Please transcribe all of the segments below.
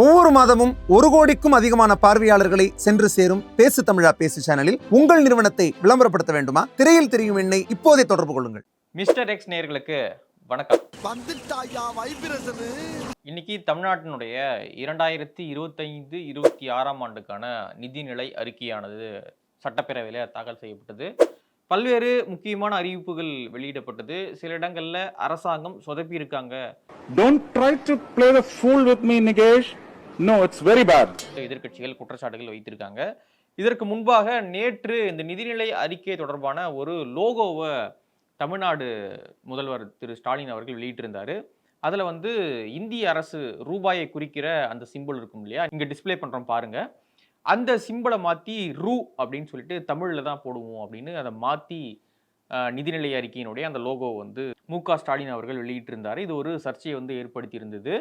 ஒவ்வொரு மாதமும் ஒரு கோடிக்கும் அதிகமான பார்வையாளர்களை சென்று சேரும் பேசு தமிழா பேசு சேனலில் உங்கள் நிறுவனத்தை விளம்பரப்படுத்த வேண்டுமா? திரையில் தெரியும் எண்ணை இப்போதே தொடர்பு கொள்ளுங்கள். மிஸ்டர் எக்ஸ் நேயர்களுக்கு வணக்கம். வந்துட்டாயா வைப்ரேஷனு இன்னைக்கு தமிழ்நாட்டினுடைய இரண்டாயிரத்தி இருபத்தைந்து இருபத்தி ஆறாம் ஆண்டுக்கான நிதிநிலை அறிக்கையானது சட்டப்பேரவையில் தாக்கல் செய்யப்பட்டது. பல்வேறு முக்கியமான அறிவிப்புகள் வெளியிடப்பட்டது. சில இடங்கள்ல அரசாங்கம் சொதப்பி இருக்காங்க to play the fool with me, Nigesh. No, it's very bad. எதிர்க்கட்சிகள் குற்றச்சாட்டுகள் வைத்திருக்காங்க. இதற்கு முன்பாக நேற்று இந்த நிதிநிலை அறிக்கை தொடர்பான ஒரு லோகோவை தமிழ்நாடு முதல்வர் திரு ஸ்டாலின் அவர்கள் வெளியிட்டிருந்தாரு. அதில் வந்து இந்திய அரசு ரூபாயை குறிக்கிற அந்த சிம்பிள் இருக்கும் இல்லையா? இங்கே டிஸ்ப்ளே பண்ணுறோம் பாருங்க. அந்த சிம்பிளை மாற்றி ரூ அப்படின்னு சொல்லிட்டு தமிழில் தான் போடுவோம் அப்படின்னு அதை மாற்றி நிதிநிலை அறிக்கையினுடைய அந்த லோகோ வந்து மு க ஸ்டாலின் அவர்கள் வெளியிட்டிருந்தார். இது ஒரு சர்ச்சையை வந்து ஏற்படுத்தியிருந்தது.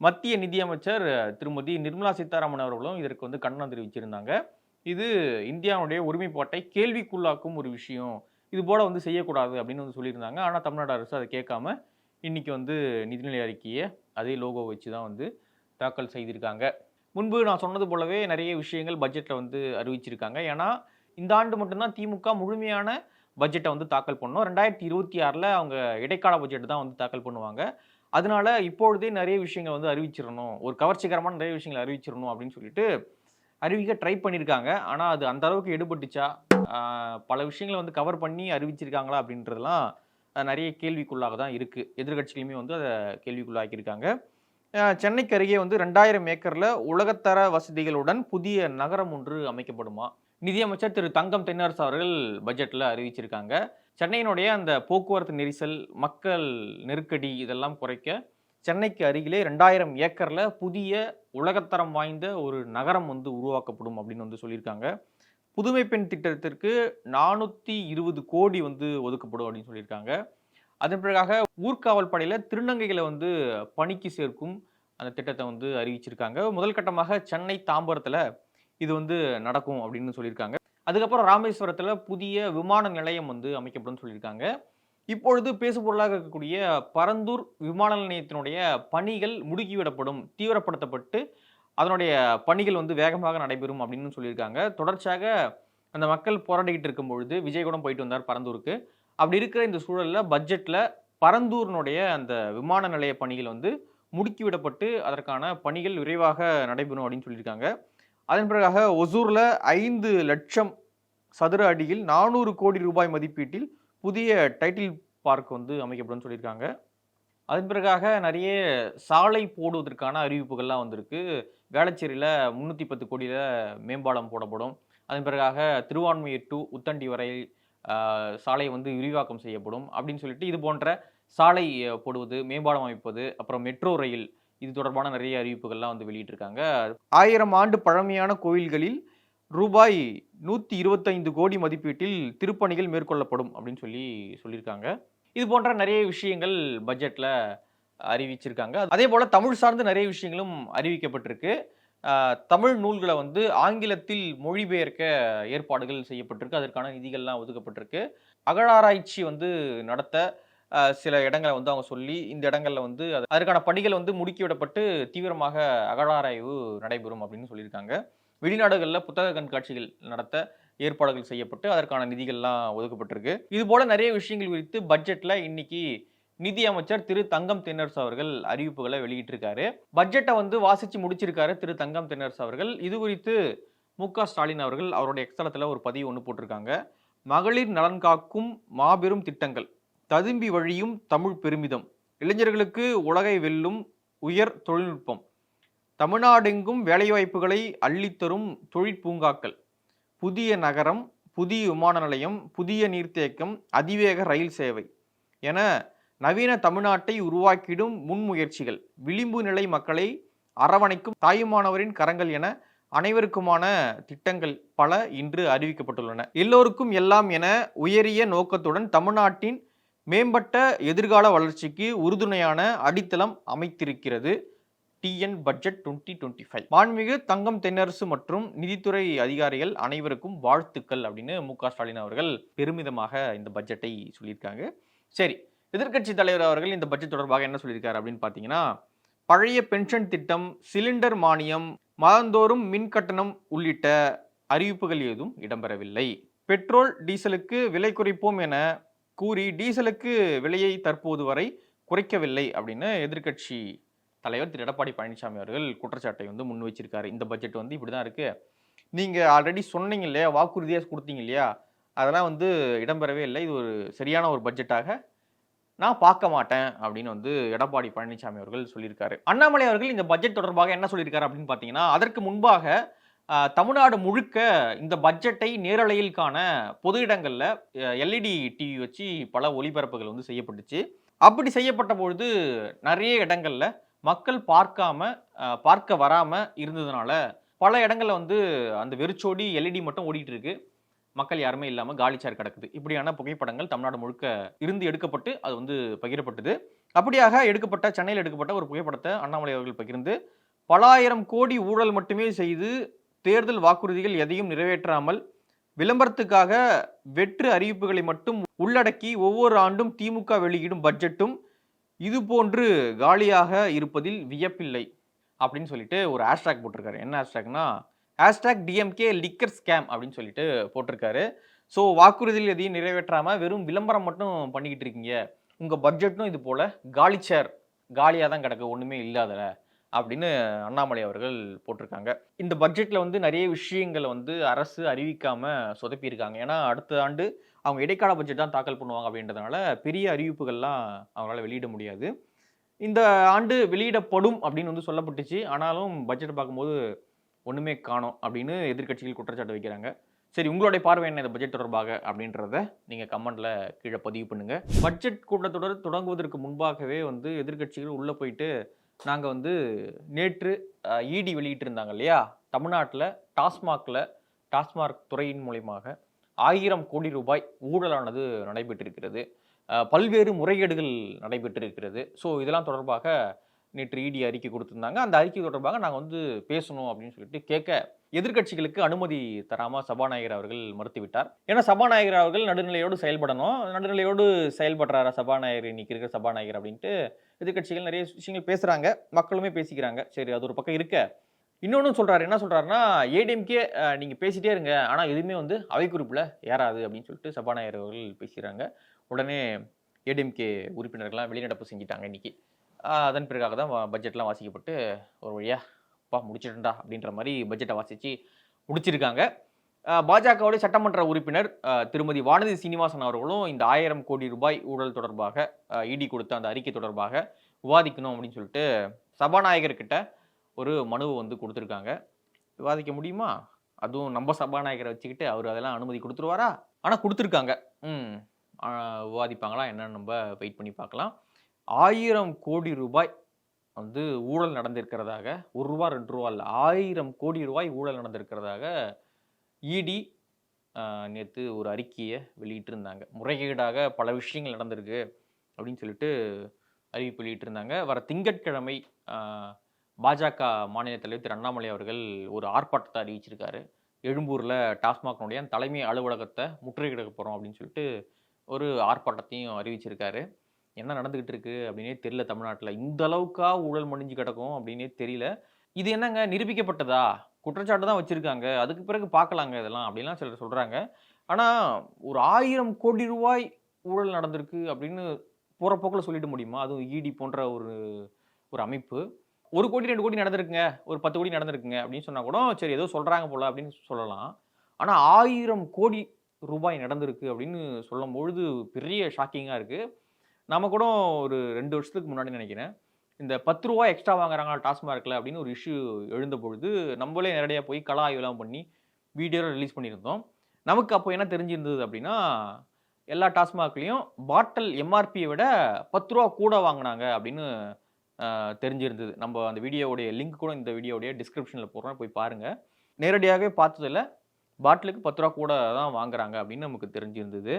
மத்திய நிதியமைச்சர் திருமதி நிர்மலா சீதாராமன் அவர்களும் இதற்கு வந்து கண்டனம் தெரிவிச்சிருந்தாங்க. இது இந்தியாவுடைய ஒருமைப்பாட்டை கேள்விக்குள்ளாக்கும் ஒரு விஷயம். இது போல வந்து செய்யக்கூடாது அப்படின்னு வந்து சொல்லியிருந்தாங்க. ஆனால் தமிழ்நாடு அரசு அதை கேட்காம இன்றைக்கி வந்து நிதிநிலை அறிக்கையை அதே லோகோ வச்சு தான் வந்து தாக்கல் செய்திருக்காங்க. முன்பு நான் சொன்னது போலவே நிறைய விஷயங்கள் பட்ஜெட்டில் வந்து அறிவிச்சிருக்காங்க. ஏன்னா இந்த ஆண்டு மட்டும்தான் திமுக முழுமையான பட்ஜெட்டை வந்து தாக்கல் பண்ணோம். ரெண்டாயிரத்தி இருபத்தி ஆறில் அவங்க இடைக்கால பட்ஜெட் தான் வந்து தாக்கல் பண்ணுவாங்க. அதனால இப்பொழுதே நிறைய விஷயங்கள் வந்து அறிவிச்சிடணும். ஒரு கவர்ச்சிகரமான நிறைய விஷயங்களை அறிவிச்சிடணும் அப்படின்னு சொல்லிட்டு அறிவிக்க ட்ரை பண்ணியிருக்காங்க ஆனால் அது அந்த அளவுக்கு எடுபட்டுச்சா? பல விஷயங்களை வந்து கவர் பண்ணி அறிவிச்சிருக்காங்களா அப்படின்றதெல்லாம் நிறைய கேள்விக்குள்ளாக தான் இருக்குது எதிர்கட்சிகளுமே வந்து அதை கேள்விக்குள்ளாக்கியிருக்காங்க. சென்னைக்கு அருகே வந்து ரெண்டாயிரம் ஏக்கரில் உலகத்தர வசதிகளுடன் புதிய நகரம் ஒன்று அமைக்கப்படுமா? நிதியமைச்சர் திரு தங்கம் தென்னரசு அவர்கள் பட்ஜெட்டில் அறிவிச்சிருக்காங்க. சென்னையினுடைய அந்த போக்குவரத்து நெரிசல் மக்கள் நெருக்கடி இதெல்லாம் குறைக்க சென்னைக்கு அருகிலே ரெண்டாயிரம் ஏக்கரில் புதிய உலகத்தரம் வாய்ந்த ஒரு நகரம் வந்து உருவாக்கப்படும் அப்படின்னு வந்து சொல்லியிருக்காங்க. புதுமை பெண் திட்டத்திற்கு நானூற்றி இருபது கோடி வந்து ஒதுக்கப்படும் அப்படின்னு சொல்லியிருக்காங்க. அதன் பிறகாக ஊர்காவல் படையில் திருநங்கைகளை வந்து பணிக்கு சேர்க்கும் அந்த திட்டத்தை வந்து அறிவிச்சிருக்காங்க. முதல் கட்டமாக சென்னை தாம்பரத்தில் இது வந்து நடக்கும் அப்படின்னு சொல்லியிருக்காங்க. அதுக்கப்புறம் ராமேஸ்வரத்தில் புதிய விமான நிலையம் வந்து அமைக்கப்படும் சொல்லியிருக்காங்க. இப்பொழுது பேசுபொருளாக இருக்கக்கூடிய பரந்தூர் விமான நிலையத்தினுடைய பணிகள் முடுக்கிவிடப்படும் தீவிரப்படுத்தப்பட்டு அதனுடைய பணிகள் வந்து வேகமாக நடைபெறும் அப்படின்னு சொல்லியிருக்காங்க. தொடர்ச்சியாக அந்த மக்கள் போராடிக்கிட்டு இருக்கும் பொழுது விஜய் கூட போயிட்டு வந்தார் பரந்தூருக்கு. அப்படி இருக்கிற இந்த சூழலில் பட்ஜெட்டில் பரந்தூரினுடைய அந்த விமான நிலைய பணிகள் வந்து முடுக்கிவிடப்பட்டு அதற்கான பணிகள் விரைவாக நடைபெறும் அப்படின்னு சொல்லியிருக்காங்க. அதன் பிறகாக ஒசூரில் ஐந்து லட்சம் சதுர அடியில் நானூறு கோடி ரூபாய் மதிப்பீட்டில் புதிய டைட்டில் பார்க் வந்து அமைக்கப்படும் சொல்லியிருக்காங்க. அதன் பிறகாக நிறைய சாலை போடுவதற்கான அறிவிப்புகள்லாம் வந்திருக்கு. வேளச்சேரியில் முந்நூற்றி பத்து கோடியில் மேம்பாலம் போடப்படும். அதன் பிறகாக திருவான்மையூர் டு உத்தண்டி வரை சாலை வந்து விரிவாக்கம் செய்யப்படும் அப்படின்னு சொல்லிட்டு இது போன்ற சாலை போடுவது மேம்பாலம் அமைப்பது அப்புறம் மெட்ரோ ரயில் இது தொடர்பான நிறைய அறிவிப்புகள்லாம் வந்து வெளியிட்டிருக்காங்க. ஆயிரம் ஆண்டு பழமையான கோயில்களில் ரூபாய் நூற்றி இருபத்தைந்து கோடி மதிப்பீட்டில் திருப்பணிகள் மேற்கொள்ளப்படும் அப்படின்னு சொல்லி சொல்லியிருக்காங்க. இது போன்ற நிறைய விஷயங்கள் பட்ஜெட்டில் அறிவிச்சிருக்காங்க. அதே போல் தமிழ் சார்ந்து நிறைய விஷயங்களும் அறிவிக்கப்பட்டிருக்கு. தமிழ் நூல்களை வந்து ஆங்கிலத்தில் மொழிபெயர்க்க ஏற்பாடுகள் செய்யப்பட்டிருக்கு. அதற்கான நிதிகள்லாம் ஒதுக்கப்பட்டிருக்கு. அகழாராய்ச்சி வந்து நடத்த சில இடங்களை வந்து அவங்க சொல்லி இந்த இடங்களில் வந்து அது- அதற்கான பணிகள் வந்து முடுக்கிவிடப்பட்டு தீவிரமாக அகழாராய்வு நடைபெறும் அப்படின்னு சொல்லியிருக்காங்க. வெளிநாடுகளில் புத்தக கண்காட்சிகள் நடத்த ஏற்பாடுகள் செய்யப்பட்டு அதற்கான நிதிகள்லாம் ஒதுக்கப்பட்டிருக்கு. இது போல நிறைய விஷயங்கள் குறித்து பட்ஜெட்டில் இன்னைக்கு நிதி அமைச்சர் திரு தங்கம் தென்னரசு அவர்கள் அறிவிப்புகளை வெளியிட்டிருக்காரு. பட்ஜெட்டை வந்து வாசிச்சு முடிச்சிருக்காரு திரு தங்கம் தென்னரசு அவர்கள். இது குறித்து மு க ஸ்டாலின் அவர்கள் அவருடைய எக்ஸ்தலத்தில் ஒரு பதிவு ஒன்று போட்டிருக்காங்க. மகளிர் நலன் காக்கும் மாபெரும் திட்டங்கள் ததும்பி வழியும் தமிழ் பெருமிதம் இளைஞர்களுக்கு உலகை வெல்லும் உயர் தொழில்நுட்பம் தமிழ்நாடெங்கும் வேலைவாய்ப்புகளை அள்ளித்தரும் தொழிற்பூங்காக்கள் புதிய நகரம் புதிய விமான நிலையம் புதிய நீர்த்தேக்கம் அதிவேக ரயில் சேவை என நவீன தமிழ்நாட்டை உருவாக்கிடும் முன்முயற்சிகள். விளிம்பு நிலை மக்களை அரவணைக்கும் தாயுமானவரின் கரங்கள் என அனைவருக்குமான திட்டங்கள் பல இன்று அறிவிக்கப்பட்டுள்ளன. எல்லோருக்கும் எல்லாம் என உயரிய நோக்கத்துடன் தமிழ்நாட்டின் மேம்பட்ட எதிர்கால வளர்ச்சிக்கு உறுதுணையான அடித்தளம் அமைத்திருக்கிறது TN budget twenty twenty five. மாண்புமிகு தங்கம் தென்னரசு மற்றும் நிதித்துறை அதிகாரிகள் அனைவருக்கும் வாழ்த்துக்கள் அப்படின்னு மு க ஸ்டாலின் அவர்கள் பெருமிதமாக இந்த பட்ஜெட்டை சொல்லியிருக்காங்க. சரி எதிர்க்கட்சி தலைவர் அவர்கள் இந்த பட்ஜெட் தொடர்பாக என்ன சொல்லியிருக்காரு அப்படின்னு பார்த்தீங்கன்னா பழைய பென்ஷன் திட்டம் சிலிண்டர் மானியம் மாதந்தோறும் மின் கட்டணம் உள்ளிட்ட அறிவிப்புகள் ஏதும் இடம்பெறவில்லை. பெட்ரோல் டீசலுக்கு விலை குறைப்போம் என கூறி டீசலுக்கு விலையை தற்போது வரை குறைக்கவில்லை அப்படின்னு எதிர்க்கட்சி தலைவர் திரு. எடப்பாடி பழனிசாமி அவர்கள் குற்றச்சாட்டை வந்து முன் வச்சிருக்காரு. இந்த பட்ஜெட் வந்து இப்படி தான் இருக்குது நீங்கள் ஆல்ரெடி சொன்னீங்க இல்லையா? வாக்குறுதியாக கொடுத்தீங்க இல்லையா? அதெல்லாம் வந்து இடம்பெறவே இல்லை. இது ஒரு சரியான ஒரு பட்ஜெட்டாக நான் பார்க்க மாட்டேன் அப்படின்னு வந்து எடப்பாடி பழனிசாமி அவர்கள் சொல்லியிருக்காரு. அண்ணாமலை அவர்கள் இந்த பட்ஜெட் தொடர்பாக என்ன சொல்லியிருக்காரு அப்படின்னு பார்த்தீங்கன்னா அதற்கு முன்பாக தமிழ்நாடு முழுக்க இந்த பட்ஜெட்டை நேரலையில் காண பொது இடங்களில் எல்இடி டிவி வச்சு பல ஒளிபரப்புகள் வந்து செய்யப்பட்டுச்சு. அப்படி செய்யப்பட்ட பொழுது நிறைய இடங்களில் மக்கள் பார்க்காம பார்க்க வராமல் இருந்ததுனால பல இடங்களில் வந்து அந்த வெறிச்சோடி எல்இடி மட்டும் ஓடிட்டு இருக்கு. மக்கள் யாருமே இல்லாமல் காலி கிடக்குது. இப்படியான புகைப்படங்கள் தமிழ்நாடு முழுக்க இருந்து எடுக்கப்பட்டு அது வந்து பகிரப்பட்டது. அப்படியாக எடுக்கப்பட்ட சென்னையில் எடுக்கப்பட்ட ஒரு புகைப்படத்தை அண்ணாமலை அவர்கள் பகிர்ந்து பலாயிரம் கோடி ஊழல் மட்டுமே செய்து தேர்தல் வாக்குறுதிகள் எதையும் நிறைவேற்றாமல் விளம்பரத்துக்காக வெற்று அறிவிப்புகளை மட்டும் உள்ளடக்கி ஒவ்வொரு ஆண்டும் திமுக வெளியிடும் பட்ஜெட்டும் இது போன்று காலியாக இருப்பதில் வியப்பில்லை. அப்படின்னு சொல்லிட்டு ஒரு ஹேஷ்டாக் போட்டிருக்காரு. என்ன ஹேஷ்டாக்னா ஹேஷ்டாக் டிஎம்கே லிக்கர் ஸ்கேம் அப்படின்னு சொல்லிட்டு போட்டிருக்காரு. ஸோ வாக்குறுதிகள் எதையும் நிறைவேற்றாமல் வெறும் விளம்பரம் மட்டும் பண்ணிக்கிட்டு இருக்கீங்க. உங்கள் பட்ஜெட்டும் இது போல் காலி சேர் காலியாக தான் கிடக்கு ஒன்றுமே இல்லாதல அப்படின்னு அண்ணாமலை அவர்கள் போட்டிருக்காங்க. இந்த பட்ஜெட்டில் வந்து நிறைய விஷயங்களை வந்து அரசு அறிவிக்காமல் சொதப்பியிருக்காங்க ஏன்னா அடுத்த ஆண்டு அவங்க இடைக்கால பட்ஜெட் தான் தாக்கல் பண்ணுவாங்க அப்படின்றதுனால பெரிய அறிவிப்புகள்லாம் அவங்களால வெளியிட முடியாது. இந்த ஆண்டு வெளியிடப்படும் அப்படின்னு வந்து சொல்லப்பட்டுச்சு. ஆனாலும் பட்ஜெட் பார்க்கும்போது ஒன்றுமே காணோம் அப்படின்னு எதிர்க்கட்சிகள் குற்றச்சாட்டு வைக்கிறாங்க. சரி உங்களுடைய பார்வை என்ன? இந்த பட்ஜெட் தொடர்பாக அப்படின்றத நீங்கள் கமெண்ட்டில் கீழே பதிவு பண்ணுங்கள் பட்ஜெட் கூட்டத்தொடர் தொடங்குவதற்கு முன்பாகவே வந்து எதிர்க்கட்சிகள் உள்ளே போயிட்டு நாங்கள் வந்து நேற்று இடி வெளியிட்டிருந்தாங்க இல்லையா? தமிழ்நாட்டில் டாஸ்மாகில் டாஸ்மாக் துறையின் மூலியமாக ஆயிரம் கோடி ரூபாய் ஊழலானது நடைபெற்றிருக்கிறது. பல்வேறு முறைகேடுகள் நடைபெற்றிருக்கிறது. ஸோ இதெல்லாம் தொடர்பாக நேற்று இடி அறிக்கை கொடுத்துருந்தாங்க. அந்த அறிக்கை தொடர்பாக நாங்கள் வந்து பேசணும் அப்படின்னு சொல்லிட்டு கேட்க எதிர்க்கட்சிகளுக்கு அனுமதி தராம சபாநாயகர் அவர்கள் மறுத்துவிட்டார். ஏன்னா சபாநாயகர் அவர்கள் நடுநிலையோடு செயல்படணும். நடுநிலையோடு செயல்படுறாரா சபாநாயகர்? இன்னைக்கு இருக்கிற சபாநாயகர் அப்படின்ட்டு எதிர்க்கட்சிகள் நிறைய விஷயங்கள் பேசுறாங்க. மக்களுமே பேசிக்கிறாங்க. சரி அது ஒரு பக்கம் இருக்க. இன்னொன்னு சொல்றாரு. என்ன சொல்றாருன்னா ஏடிஎம்கே நீங்க பேசிட்டே இருங்க. ஆனா எதுவுமே வந்து அவை குறிப்பில் ஏறாது அப்படின்னு சொல்லிட்டு சபாநாயகர் அவர்கள் பேசுகிறாங்க உடனே ஏடிஎம்கே உறுப்பினர்கள்லாம் வெளிநடப்பு செஞ்சிட்டாங்க இன்னைக்கு. அதன் பிறகாக தான் பட்ஜெட்லாம் வாசிக்கப்பட்டு ஒரு வழியா அப்பா முடிச்சிட்டா அப்படின்ற மாதிரி பட்ஜெட்டை வாசித்து முடிச்சிருக்காங்க. பாஜகவுடைய சட்டமன்ற உறுப்பினர் திருமதி வானதி சீனிவாசன் அவர்களும் இந்த ஆயிரம் கோடி ரூபாய் ஊழல் தொடர்பாக இடி கொடுத்த அந்த அறிக்கை தொடர்பாக விவாதிக்கணும் அப்படின்னு சொல்லிட்டு சபாநாயகர்கிட்ட ஒரு மனுவை வந்து கொடுத்துருக்காங்க. விவாதிக்க முடியுமா? அதுவும் நம்ம சபாநாயகரை வச்சுக்கிட்டு அவர் அதெல்லாம் அனுமதி கொடுத்துருவாரா? ஆனால் கொடுத்துருக்காங்க. ம் விவாதிப்பாங்களா? என்னன்னு நம்ம வெயிட் பண்ணி பார்க்கலாம். ஆயிரம் கோடி ரூபாய் வந்து ஊழல் நடந்திருக்கிறதாக ஒரு ரூபா ரெண்டு ரூபா இல்லை ஆயிரம் கோடி ரூபாய் ஊழல் நடந்திருக்கிறதாக இடி நேற்று ஒரு அறிக்கையை வெளியிட்டிருந்தாங்க. முறைகேடாக பல விஷயங்கள் நடந்திருக்கு அப்படின்னு சொல்லிட்டு அறிவிப்பு வெளியிட்டிருந்தாங்க. வர திங்கட்கிழமை பாஜக மாநில தலைவர் திரு அண்ணாமலை அவர்கள் ஒரு ஆர்ப்பாட்டத்தை அறிவிச்சிருக்காரு. எழும்பூரில் டாஸ்மாக்னுடைய தலைமை அலுவலகத்தை முற்றுகையிட போகிறோம் அப்படின்னு சொல்லிட்டு ஒரு ஆர்ப்பாட்டத்தையும் அறிவிச்சிருக்காரு. என்ன நடந்துக்கிட்டு இருக்குது அப்படின்னே தெரியல தமிழ்நாட்டில். இந்த அளவுக்கா ஊழல் மடிஞ்சு கிடக்கும் அப்படின்னே தெரியல. இது என்னங்க? நிரூபிக்கப்பட்டதா? குற்றச்சாட்டு தான் வச்சுருக்காங்க. அதுக்கு பிறகு பார்க்கலாங்க இதெல்லாம் அப்படின்லாம் சிலர் சொல்கிறாங்க ஆனால் ஒரு ஆயிரம் கோடி ரூபாய் ஊழல் நடந்திருக்கு அப்படின்னு போகிற போக்கில் சொல்லிட முடியுமா? அதுவும் இடி போன்ற ஒரு ஒரு அமைப்பு. ஒரு கோடி ரெண்டு கோடி நடந்திருக்குங்க. ஒரு பத்து கோடி நடந்திருக்குங்க அப்படின்னு சொன்னால் கூட சரி ஏதோ சொல்கிறாங்க போல அப்படின்னு சொல்லலாம். ஆனால் ஆயிரம் கோடி ரூபாய் நடந்திருக்கு அப்படின்னு சொல்லும் பொழுது பெரிய ஷாக்கிங்காக இருக்குது நம்ம கூட ஒரு ரெண்டு வருஷத்துக்கு முன்னாடி நினைக்கிறேன் இந்த பத்து ரூபா எக்ஸ்ட்ரா வாங்குறாங்க டாஸ்மார்க்கில் அப்படின்னு ஒரு இஷ்யூ எழுந்த பொழுது நம்மளே நேரடியாக போய் கலா ஆய்வுலாம் பண்ணி வீடியோ ரிலீஸ் பண்ணியிருந்தோம். நமக்கு அப்போ என்ன தெரிஞ்சிருந்தது அப்படின்னா எல்லா டாஸ்மாக்லேயும் பாட்டில் எம்ஆர்பியை விட பத்து ரூபா கூட வாங்கினாங்க அப்படின்னு தெரிஞ்சிருந்தது. நம்ம அந்த வீடியோவுடைய லிங்க் கூட இந்த வீடியோடைய டிஸ்கிரிப்ஷனில் போடுறோம் போய் பாருங்கள் நேரடியாகவே பார்த்ததில் பாட்டிலுக்கு பத்து ரூபா கூட தான் வாங்குறாங்க அப்படின்னு நமக்கு தெரிஞ்சிருந்தது.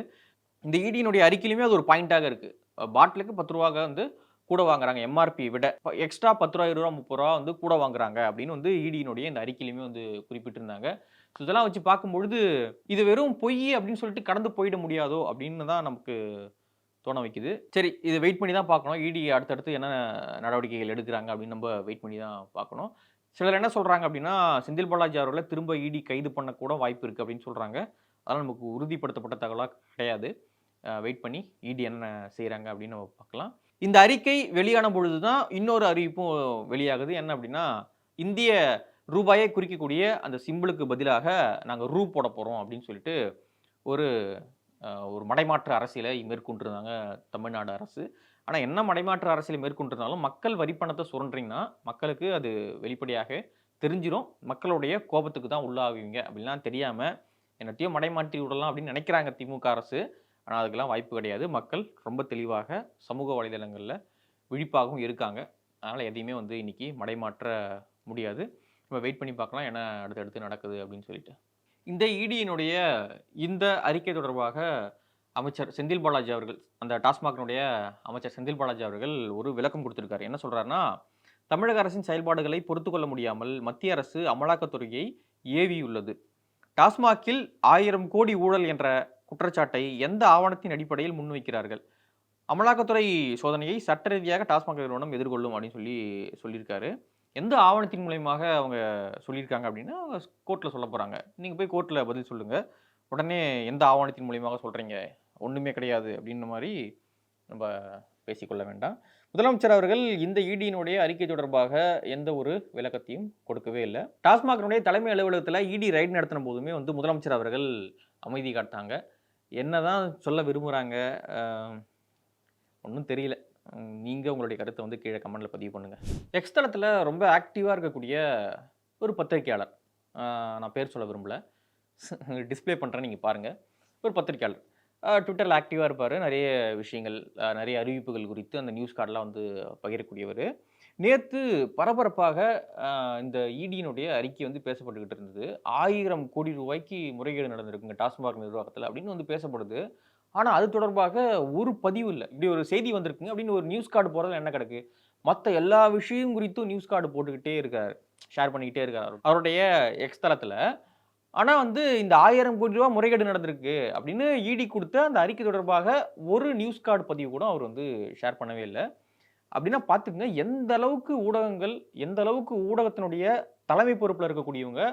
இந்த ஈடியினுடைய அறிக்கையிலுமே அது ஒரு பாயிண்ட்டாக இருக்குது பாட்டிலுக்கு பத்து ரூபாக வந்து கூட வாங்குறாங்க. எம்ஆர்பி விட. எக்ஸ்ட்ரா பத்து ரூபா இருபது ரூபா முப்பது ரூபா வந்து கூட வாங்குறாங்க அப்படின்னு வந்து இடியினுடைய இந்த அறிக்கையிலுமே வந்து குறிப்பிட்டிருந்தாங்க. ஸோ இதெல்லாம் வச்சு பார்க்கும்பொழுது இது வெறும் பொய் அப்படின்னு சொல்லிட்டு கடந்து போயிட முடியாதோ அப்படின்னு தான் நமக்கு தோண வைக்குது. சரி இது வெயிட் பண்ணி தான் பார்க்கணும். இடி அடுத்தடுத்து என்ன நடவடிக்கைகள் எடுக்கிறாங்க அப்படின்னு நம்ம வெயிட் பண்ணி தான் பார்க்கணும். சிலர் என்ன சொல்கிறாங்க அப்படின்னா செந்தில் பாலாஜி அவர்களை திரும்ப இடி கைது பண்ணக்கூட வாய்ப்பு இருக்குது அப்படின்னு சொல்கிறாங்க அதெல்லாம் நமக்கு உறுதிப்படுத்தப்பட்ட தகவலாக கிடையாது. வெயிட் பண்ணி இடி என்ன செய்கிறாங்க அப்படின்னு நம்ம பார்க்கலாம். இந்த அறிக்கை வெளியான பொழுது தான் இன்னொரு அறிவிப்பும் வெளியாகுது. என்ன அப்படின்னா இந்திய ரூபாயை குறிக்கக்கூடிய அந்த சிம்பிளுக்கு பதிலாக நாங்கள் ரூ போட போகிறோம் அப்படின்னு சொல்லிட்டு ஒரு ஒரு மடைமாற்று அரசியலை மேற்கொண்டிருந்தாங்க தமிழ்நாடு அரசு. ஆனால் என்ன மடைமாற்று அரசியலை மேற்கொண்டிருந்தாலும் மக்கள் வரிப்பணத்தை சுரண்டிங்கன்னா மக்களுக்கு அது வெளிப்படையாக தெரிஞ்சிடும் மக்களுடைய கோபத்துக்கு தான் உள்ளாகுவீங்க அப்படின்லாம் தெரியாமல் என்னத்தையும் மடைமாற்றி விடலாம் அப்படின்னு நினைக்கிறாங்க திமுக அரசு. ஆனால் அதுக்கெல்லாம் வாய்ப்பு கிடையாது. மக்கள் ரொம்ப தெளிவாக சமூக வலைதளங்களில் விழிப்பாகவும் இருக்காங்க. அதனால் எதையுமே வந்து இன்னைக்கு மடைமாற்ற முடியாது. நம்ம வெயிட் பண்ணி பார்க்கலாம். என்ன அடுத்தடுத்து நடக்குது அப்படின்னு சொல்லிட்டு. இந்த இடியினுடைய இந்த அறிக்கை தொடர்பாக அமைச்சர் செந்தில் பாலாஜி அவர்கள் அந்த டாஸ்மாகினுடைய அமைச்சர் செந்தில் பாலாஜி அவர்கள் ஒரு விளக்கம் கொடுத்துருக்காரு. என்ன சொல்கிறாருன்னா தமிழக அரசின் செயல்பாடுகளை பொறுத்து கொள்ள முடியாமல் மத்திய அரசு அமலாக்கத்துறையை ஏவியுள்ளது. டாஸ்மாகில் ஆயிரம் கோடி ஊழல் என்ற குற்றச்சாட்டை எந்த ஆவணத்தின் அடிப்படையில் முன்வைக்கிறார்கள்? அமலாக்கத்துறை சோதனையை சட்ட ரீதியாக டாஸ்மாக் நிறுவனம் எதிர்கொள்ளும் அப்படின்னு சொல்லி சொல்லியிருக்காரு. எந்த ஆவணத்தின் மூலயமாக அவங்க சொல்லியிருக்காங்க அப்படின்னா கோர்ட்டில் சொல்ல போகிறாங்க நீங்கள் போய் கோர்ட்டில் பதில் சொல்லுங்கள் உடனே எந்த ஆவணத்தின் மூலியமாக சொல்கிறீங்க ஒன்றுமே கிடையாது அப்படின்ற மாதிரி நம்ம பேசிக்கொள்ள வேண்டாம். முதலமைச்சர் அவர்கள் இந்த இடியினுடைய அறிக்கை தொடர்பாக எந்த ஒரு விளக்கத்தையும் கொடுக்கவே இல்லை. டாஸ்மாகினுடைய தலைமை அலுவலகத்தில் இடி ரைடு நடத்தின போதுமே வந்து முதலமைச்சர் அவர்கள் அமைதி காட்டாங்க. என்னதான் சொல்ல விரும்புகிறாங்க ஒன்றும் தெரியல. நீங்கள் உங்களுடைய கருத்தை வந்து கீழே கமெண்டில் பதிவு பண்ணுங்கள் நெக்ஸ்ட் தளத்தில் ரொம்ப ஆக்டிவாக இருக்கக்கூடிய ஒரு பத்திரிகையாளர் நான் பேர் சொல்ல விரும்பல. டிஸ்ப்ளே பண்ணுறேன் நீங்கள் பாருங்கள் ஒரு பத்திரிக்கையாளர் ட்விட்டரில் ஆக்டிவாக இருப்பார். நிறைய விஷயங்கள் நிறைய அறிவிப்புகள் குறித்து அந்த நியூஸ் கார்டெலாம் வந்து பகிரக்கூடியவர். நேற்று பரபரப்பாக இந்த இடியினுடைய அறிக்கை வந்து பேசப்பட்டுக்கிட்டு இருந்தது. ஆயிரம் கோடி ரூபாய்க்கு முறைகேடு நடந்திருக்குங்க டாஸ்மாக் நிர்வாகத்தில் அப்படின்னு வந்து பேசப்படுது. ஆனால் அது தொடர்பாக ஒரு பதிவு இல்லை. இப்படி ஒரு செய்தி வந்திருக்குங்க அப்படின்னு ஒரு நியூஸ் கார்டு போகிறதுல என்ன கிடக்கு? மற்ற எல்லா விஷயம் குறித்தும் நியூஸ் கார்டு போட்டுக்கிட்டே இருக்கார். ஷேர் பண்ணிக்கிட்டே இருக்கார் அவருடைய எக்ஸ் தளத்தில் ஆனால் வந்து இந்த ஆயிரம் கோடி ரூபா முறைகேடு நடந்திருக்கு அப்படின்னு இடி கொடுத்த அந்த அறிக்கை தொடர்பாக ஒரு நியூஸ் கார்டு பதிவு கூட அவர் வந்து ஷேர் பண்ணவே இல்லை. அப்படின்னா பார்த்துக்கங்க எந்த அளவுக்கு ஊடகங்கள் எந்த அளவுக்கு ஊடகத்தினுடைய தலைமை பொறுப்பில் இருக்கக்கூடியவங்க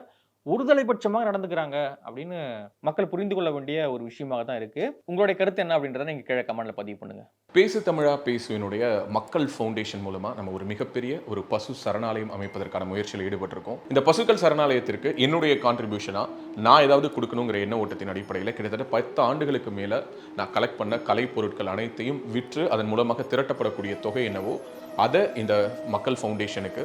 ஒருதலைபட்சமாக நடந்துக்கிறாங்க அப்படின்னு மக்கள் புரிந்து கொள்ள வேண்டிய ஒரு விஷயமாக தான் இருக்கு. உங்களுடைய கருத்து என்ன அப்படின்றத நீங்க கீழே கமெண்ட்ல பதிவு பண்ணுங்க. பேசு தமிழா பேசுவினுடைய மக்கள் ஃபவுண்டேஷன் மூலமா நம்ம ஒரு மிகப்பெரிய ஒரு பசு சரணாலயம் அமைப்பதற்கான முயற்சியில் ஈடுபட்டிருக்கோம். இந்த பசுக்கள் சரணாலயத்திற்கு என்னுடைய கான்ட்ரிபியூஷனா நான் ஏதாவது கொடுக்கணுங்கிற எண்ண ஓட்டத்தின் அடிப்படையில் கிட்டத்தட்ட பத்து ஆண்டுகளுக்கு மேல நான் கலெக்ட் பண்ண கலை பொருட்கள் அனைத்தையும் விற்று அதன் மூலமாக திரட்டப்படக்கூடிய தொகை என்னவோ அதை இந்த மக்கள் ஃபவுண்டேஷனுக்கு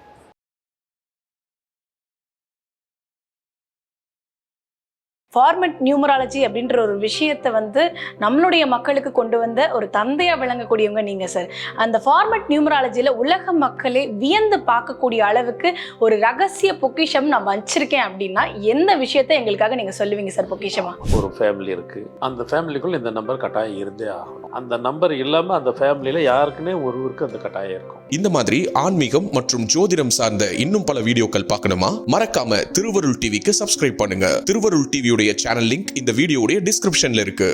ஃபார்மெட் நியூமராலஜி அப்படின்ற ஒரு விஷயத்தை வந்து நம்மளுடைய மக்களுக்கு கொண்டு வந்த ஒரு தந்தையா விளங்கக்கூடியவங்க நீங்க சார் அந்த ஃபார்மெட் நியூமராலஜியில் உலக மக்களே வியந்து பார்க்கக்கூடிய அளவுக்கு ஒரு ரகசிய பொக்கிஷம் நான் வச்சிருக்கேன் அப்படின்னா எந்த விஷயத்தை எங்களுக்காக நீங்க சொல்லுவீங்க சார் பொக்கிஷமா? ஒரு ஃபேமிலி இருக்கு. அந்த ஃபேமிலிக்குள்ள இந்த நம்பர் கட்டாயம் இருந்தே ஆகணும். அந்த நம்பர் இல்லாம அந்த ஃபேமிலியில யாருக்குன்னே ஒருவருக்கு அந்த கட்டாயம் இருக்கும். இந்த மாதிரி ஆன்மீகம் மற்றும் ஜோதிடம் சார்ந்த இன்னும் பல வீடியோக்கள் பார்க்கணுமா? மறக்காம திருவருள் டிவிக்கு சப்ஸ்கிரைப் பண்ணுங்க. திருவருள் டிவியுடைய சேனல் லிங்க் இந்த வீடியோடைய டிஸ்கிரிப்ஷன்ல இருக்கு.